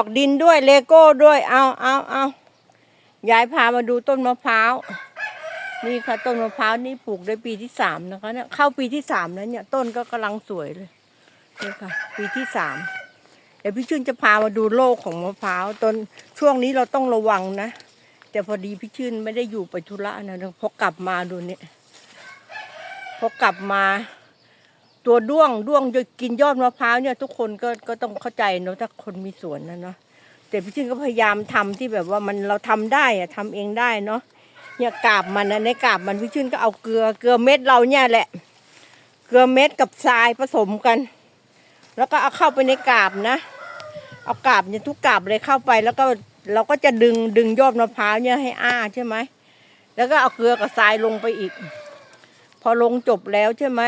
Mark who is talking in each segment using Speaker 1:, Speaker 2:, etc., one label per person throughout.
Speaker 1: ออกดินด้วยเลโก้ด้วย เอาเอาเอายายพามาดูต้นมะพร้าว นี่ค่ะต้นมะพร้าวนี่ปลูกได้ปีที่สามนะคะเนี่ยเข้าปีที่สามแล้วเนี่ย ต้นก็กำลังสวยเลยนี่ค่ะ ปีที่สามเดี๋ยวพี่ชื่นจะพามาดูโลกของมะพร้าวต้นช่วงนี้เราต้องระวังนะ แต่พอดีพี่ชื่นไม่ได้อยู่ไปธุระนะพอกลับมาดูเนี่ยพอกลับมา ตัวด้วงด้วงจะกินยอดมะพร้าวเนี่ย ทุกคนก็ก็ต้องเข้าใจเนอะถ้าคนมีสวนนะเนาะแต่พี่ชื่นก็พยายามทำที่แบบว่ามันเราทำได้อะทำเองได้เนาะเนี่ยกาบมันนะในกาบมันพี่ชื่นก็เอาเกลือเกลือเม็ดเราเนี่ยแหละ เกลือเม็ดกับทรายผสมกัน แล้วก็เอาเข้าไปในกาบนะ เอากาบเนี่ยทุกกาบเลยเข้าไปแล้วก็เราก็จะดึงดึงยอดมะพร้าวเนี่ยให้อ้าใช่ไหมแล้วก็เอาเกลือกับทรายลงไปอีก พอลงจบแล้วใช่ไหม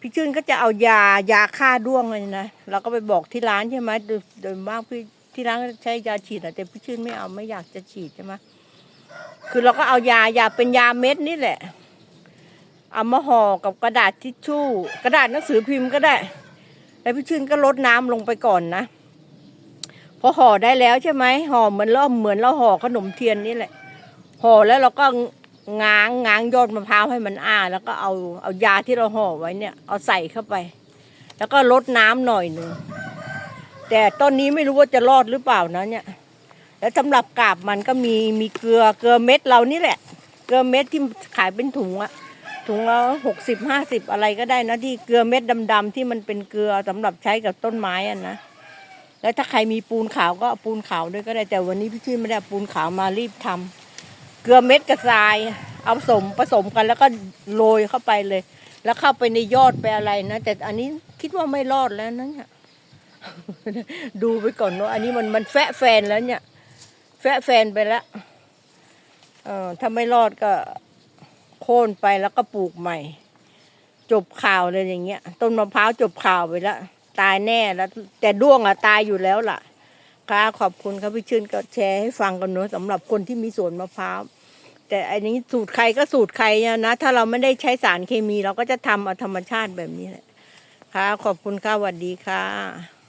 Speaker 1: พี่ชื่นก็จะเอายายาฆ่าด้วงเลยนะเราก็ไปบอกที่ร้านใช่ไหมโดยโดยมากพี่ที่ร้านใช้ยาฉีดอะแต่พี่ชื่นไม่เอาไม่อยากจะฉีดใช่ไหมคือเราก็เอายายาเป็นยาเม็ดนี่แหละ เอามาห่อกับกระดาษทิชชู่ กระดาษหนังสือพิมพ์ก็ได้ แล้วพี่ชื่นก็ลดน้ำลงไปก่อนนะพอห่อได้แล้วใช่ไหมห่อเหมือนเราเหมือนเราห่อขนมเทียนนี่แหละห่อแล้วเราก็ ง้างง้างยอดมะพร้าวให้มันอ้า แล้วก็เอาเอายาที่เราห่อไว้เนี่ย เอาใส่เข้าไป แล้วก็ลดน้ำหน่อยหนึ่งแต่ต้นนี้ไม่รู้ว่าจะรอดหรือเปล่านะเนี่ย แล้วสำหรับกาบมันก็มีมีเกลือเกลือเม็ดเรานี่แหละ เกลือเม็ดที่ขายเป็นถุงอะถุงละหกสิบห้าสิบอะไรก็ได้นะที่เกลือเม็ดดำๆที่มันเป็นเกลือสำหรับใช้กับต้นไม้อะนะแล้วถ้าใครมีปูนขาวก็ปูนขาวด้วยก็ได้แต่วันนี้พี่ชื่นไม่ได้ปูนขาวมารีบทำ เกลือเม็ดกับทราย เอาผสมผสมกันแล้วก็โรยเข้าไปเลย แล้วเข้าไปในยอดไปอะไรนะแต่อันนี้คิดว่าไม่รอดแล้วนะเนี่ยดูไปก่อนเนาะอันนี้มันมันแฟะแฟนแล้วเนี่ย แฟะแฟนไปแล้วเออถ้าไม่รอดก็โค่นไปแล้วก็ปลูกใหม่ จบข่าวเลยอย่างเงี้ย ต้นมะพร้าวจบข่าวไปแล้วตายแน่แล้ว แต่ด้วงอะตายอยู่แล้วล่ะ ค่ะขอบคุณครับพี่ชื่นก็แชร์ให้ฟังกันเนาะสำหรับคนที่มีสวนมะพร้าวแต่อันนี้สูตรใครก็สูตรใครนะ ถ้าเราไม่ได้ใช้สารเคมี เราก็จะทำเอาธรรมชาติแบบนี้แหละค่ะขอบคุณค่ะสวัสดีค่ะ